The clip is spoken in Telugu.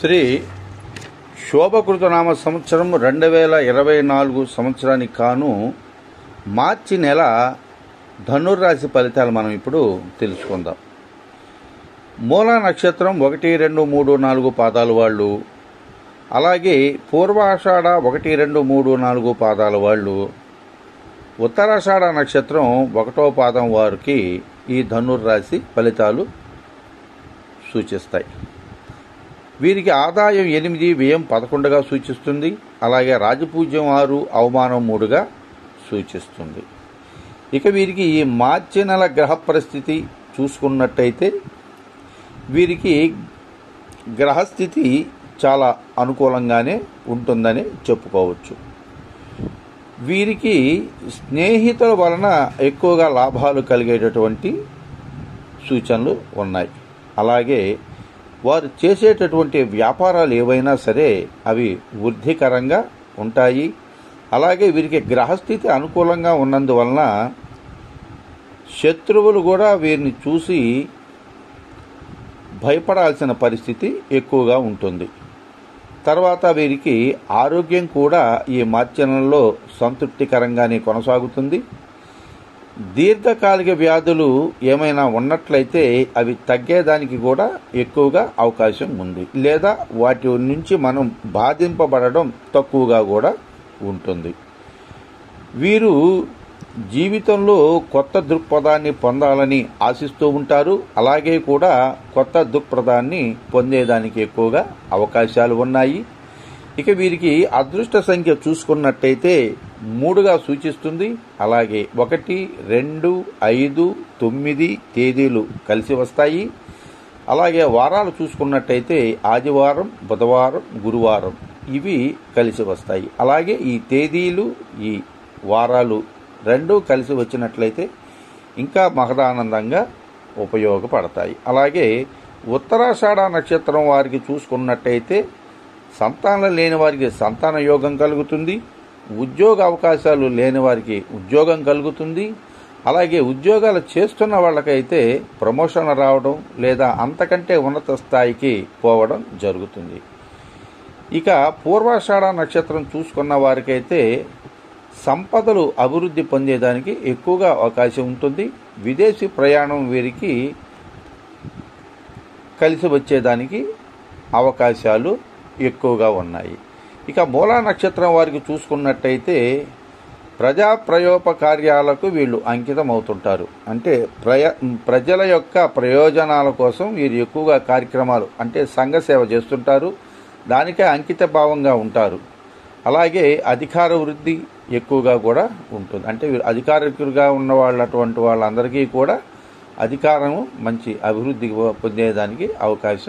శ్రీ శోభకృతనామ సంవత్సరం రెండు వేల ఇరవై నాలుగు సంవత్సరానికి కాను మార్చి నెల ధనుర్రాశి ఫలితాలు మనం ఇప్పుడు తెలుసుకుందాం. మూలా నక్షత్రం ఒకటి రెండు మూడు నాలుగు పాదాలు వాళ్ళు. అలాగే పూర్వాషాఢ ఒకటి రెండు మూడు నాలుగు పాదాల వాళ్ళు. ఉత్తరాషాఢ నక్షత్రం ఒకటో పాదం వారికి ఈ ధనుర్రాశి ఫలితాలు సూచిస్తాయి. వీరికి ఆదాయం ఎనిమిది వ్యయం పదకొండుగా సూచిస్తుంది. అలాగే రాజపూజ్యం ఆరు అవమానం మూడుగా సూచిస్తుంది. ఇక వీరికి ఈ మార్చి నెల గ్రహ పరిస్థితి చూసుకున్నట్టయితే వీరికి గ్రహస్థితి చాలా అనుకూలంగానే ఉంటుందని చెప్పుకోవచ్చు. వీరికి స్నేహితుల వలన ఎక్కువగా లాభాలు కలిగేటటువంటి సూచనలు ఉన్నాయి. అలాగే వారు చేసేటటువంటి వ్యాపారాలు ఏవైనా సరే అవి వృద్ధికరంగా ఉంటాయి. అలాగే వీరికి గ్రహస్థితి అనుకూలంగా ఉన్నందువలన శత్రువులు కూడా వీరిని చూసి భయపడాల్సిన పరిస్థితి ఎక్కువగా ఉంటుంది. తర్వాత వీరికి ఆరోగ్యం కూడా ఈ మార్చనంలో సంతృప్తికరంగానే కొనసాగుతుంది. దీర్ఘకాలిక వ్యాధులు ఏమైనా ఉన్నట్లయితే అవి తగ్గేదానికి కూడా ఎక్కువగా అవకాశం ఉంది. లేదా వాటి నుంచి మనం బాధింపబడడం తక్కువగా కూడా ఉంటుంది. వీరు జీవితంలో కొత్త దృక్పథాన్ని పొందాలని ఆశిస్తూ ఉంటారు. అలాగే కూడా కొత్త దృక్పథాన్ని పొందేదానికి ఎక్కువగా అవకాశాలు ఉన్నాయి. ఇక వీరికి అదృష్ట సంఖ్య చూసుకున్నట్టయితే మూడుగా సూచిస్తుంది. అలాగే ఒకటి రెండు ఐదు తొమ్మిది తేదీలు కలిసి వస్తాయి. అలాగే వారాలు చూసుకున్నట్టయితే ఆదివారం బుధవారం గురువారం ఇవి కలిసి వస్తాయి. అలాగే ఈ తేదీలు ఈ వారాలు రెండూ కలిసి వచ్చినట్లయితే ఇంకా మహదానందంగా ఉపయోగపడతాయి. అలాగే ఉత్తరాషాఢ నక్షత్రం వారికి చూసుకున్నట్టయితే సంతానం లేని వారికి సంతాన యోగం కలుగుతుంది. ఉద్యోగ అవకాశాలు లేని వారికి ఉద్యోగం కలుగుతుంది. అలాగే ఉద్యోగాలు చేస్తున్న వాళ్ళకైతే ప్రమోషన్ రావడం లేదా అంతకంటే ఉన్నత స్థాయికి పోవడం జరుగుతుంది. ఇక పూర్వాషాఢ నక్షత్రం చూసుకున్న వారికైతే సంపదలు అభివృద్ధి పొందేదానికి ఎక్కువగా అవకాశం ఉంటుంది. విదేశీ ప్రయాణం వీరికి కలిసి వచ్చేదానికి అవకాశాలు ఎక్కువగా ఉన్నాయి. ఇక మూలా నక్షత్రం వారికి చూసుకున్నట్టయితే ప్రజా ప్రయోపకార్యాలకు వీళ్ళు అంకితం అవుతుంటారు అంటే ప్రయ ప్రజల యొక్క ప్రయోజనాల కోసం వీరు ఎక్కువగా కార్యక్రమాలు అంటే సంఘ సేవ చేస్తుంటారు. దానికే అంకిత భావంగా ఉంటారు. అలాగే అధికార వృద్ధి ఎక్కువగా కూడా ఉంటుంది. అంటే వీరు అధికారికులుగా ఉన్న వాళ్ళటువంటి వాళ్ళందరికీ కూడా అధికారం మంచి అభివృద్ధి పొందేదానికి అవకాశం